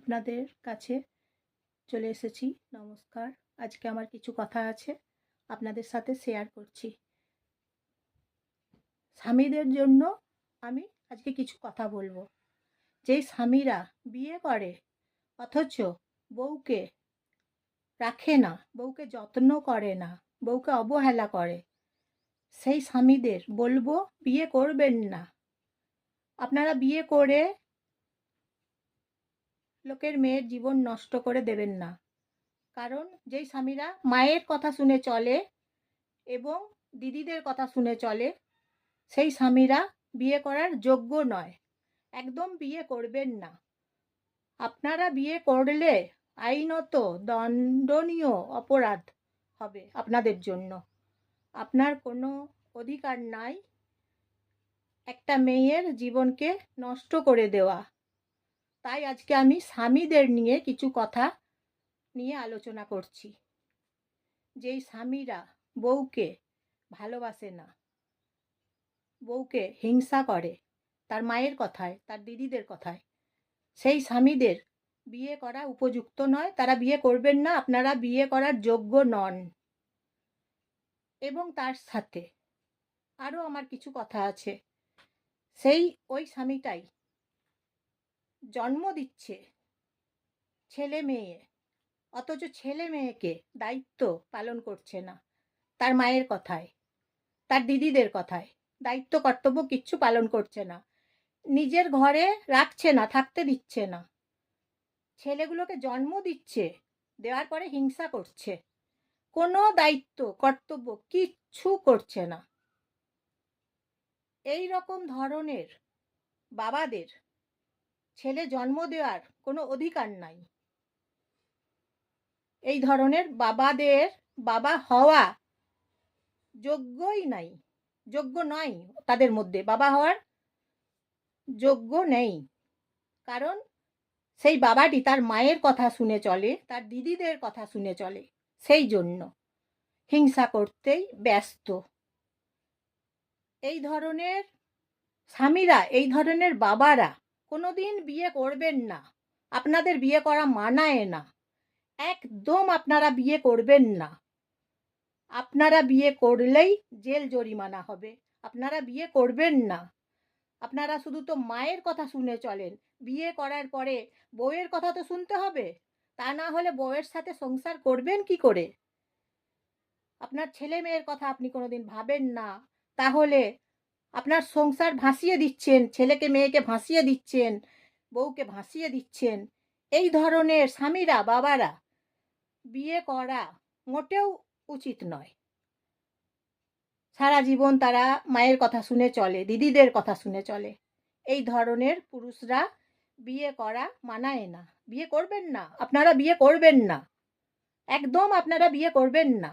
আপনাদের কাছে চলে এসেছি। নমস্কার। আজকে আমার কিছু কথা আছে আপনাদের সাথে শেয়ার করছি। স্বামীদের জন্য আমি আজকে কিছু কথা বলব। যেই স্বামীরা বিয়ে করে, অথচ বউকে রাখে না, বউকে যত্ন করে না, বউকে অবহেলা করে, সেই স্বামীদের বলব বিয়ে করবেন না। আপনারা বিয়ে করে লোকের মেয়ের জীবন নষ্ট করে দেবেন না। কারণ যেই স্বামীরা মায়ের কথা শুনে চলে এবং দিদিদের কথা শুনে চলে, সেই স্বামীরা বিয়ে করার যোগ্য নয়। একদম বিয়ে করবেন না। আপনারা বিয়ে করলে আইনত দণ্ডনীয় অপরাধ হবে আপনাদের জন্য। আপনার কোনো অধিকার নাই একটা মেয়ের জীবনকে নষ্ট করে দেওয়া। তাই আজকে আমি স্বামীদের নিয়ে কিছু কথা নিয়ে আলোচনা করছি। যেই স্বামীরা বউকে ভালোবাসে না, বউকে হিংসা করে, তার মায়ের কথায়, তার দিদিদের কথায়, সেই স্বামীদের বিয়ে করা উপযুক্ত নয়, তারা বিয়ে করবেন না, আপনারা বিয়ে করার যোগ্য নন। এবং তার সাথে আরও আমার কিছু কথা আছে। সেই ওই স্বামীটাই জন্ম দিচ্ছে ছেলে মেয়ে। অথচ ছেলে মেয়েকে দায়িত্ব পালন করছে না। তার মায়ের কথায়, তার দিদিদের কথায় দায়িত্ব, কর্তব্য কিচ্ছু পালন করছে না। নিজের ঘরে রাখছে না, থাকতে দিচ্ছে না। ছেলেগুলোকে জন্ম দিচ্ছে, দেওয়ার পরে হিংসা করছে। কোনো দায়িত্ব, কর্তব্য কিচ্ছু করছে না। এই রকম ধরনের বাবাদের ছেলে জন্ম দেওয়ার কোনো অধিকার নাই। এই ধরনের বাবাদের, বাবা হওয়া যোগ্যই নাই, যোগ্য নয় তাদের মধ্যে। বাবা হওয়ার যোগ্য নেই। কারণ সেই বাবাটি তার মায়ের কথা শুনে চলে, তার দিদিদের কথা শুনে চলে। সেই জন্য হিংসা করতেই ব্যস্ত। এই ধরনের স্বামীরা, এই ধরনের বাবারা কোনোদিন বিয়ে করবেন না। আপনাদের বিয়ে করা মানায় না। একদম আপনারা বিয়ে করবেন না। আপনারা বিয়ে করলেই জেল জরিমানা হবে। আপনারা বিয়ে করবেন না। আপনারা শুধু তো মায়ের কথা শুনে চলেন। বিয়ে করার পরে বউয়ের কথা তো শুনতে হবে। তা না হলে বউয়ের সাথে সংসার করবেন কি করে? আপনার ছেলে মেয়ের কথা আপনি কোনোদিন ভাবেন না। তাহলে আপনার সংসার ভাসিয়ে দিচ্ছেন, ছেলেকে, মেয়েকে ভাসিয়ে দিচ্ছেন, বউকে ভাসিয়ে দিচ্ছেন। এই ধরনের স্বামীরা, বাবারা, বিয়ে করা মোটেও উচিত নয়। সারা জীবন তারা মায়ের কথা শুনে চলে, দিদিদের কথা শুনে চলে। এই ধরনের পুরুষরা বিয়ে করা মানায় না। বিয়ে করবেন না। আপনারা বিয়ে করবেন না। একদম আপনারা বিয়ে করবেন না।